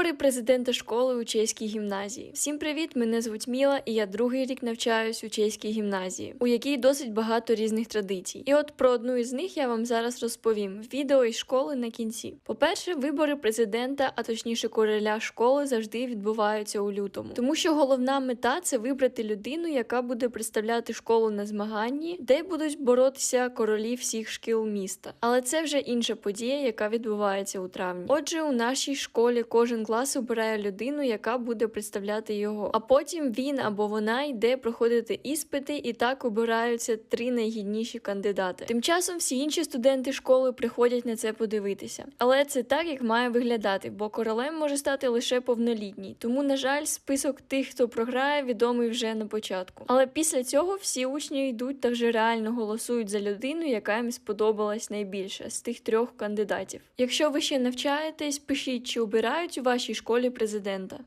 Вибори президента школи у чеській гімназії. Всім привіт! Мене звуть Міла, і я другий рік навчаюсь у чеській гімназії, у якій досить багато різних традицій. І от про одну із них я вам зараз розповім. Відео із школи на кінці. По-перше, вибори президента, а точніше короля школи, завжди відбуваються у лютому, тому що головна мета це вибрати людину, яка буде представляти школу на змаганні, де будуть боротися королі всіх шкіл міста. Але це вже інша подія, яка відбувається у травні. Отже, у нашій школі кожен клас обирає людину, яка буде представляти його. А потім він або вона йде проходити іспити, і так обираються три найгідніші кандидати. Тим часом всі інші студенти школи приходять на це подивитися. Але це так, як має виглядати, бо королем може стати лише повнолітній. Тому, на жаль, список тих, хто програє, відомий вже на початку. Але після цього всі учні йдуть та вже реально голосують за людину, яка їм сподобалась найбільше з тих трьох кандидатів. Якщо ви ще навчаєтесь, пишіть, чи обирають у вашій школі президента.